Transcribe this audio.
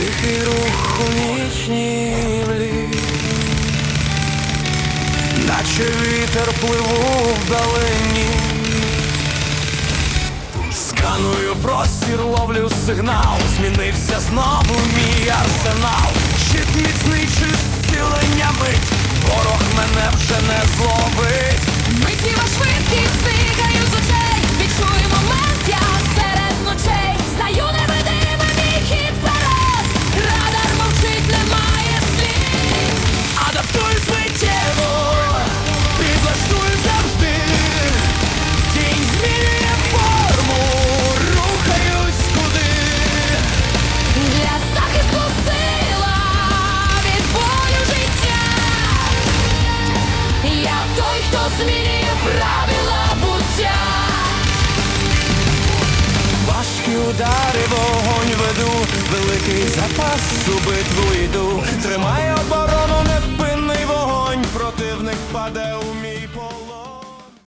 Швидкий рух у нічній млі. Наче вітер пливу вдалині Сканую простір, ловлю сигнал. Змінився знову мій арсенал. Щит міцний чи той, хто змінює правила буття Важкі удари, вогонь веду, великий запас у битву йду. Тримай оборону, невпинний вогонь, противник впаде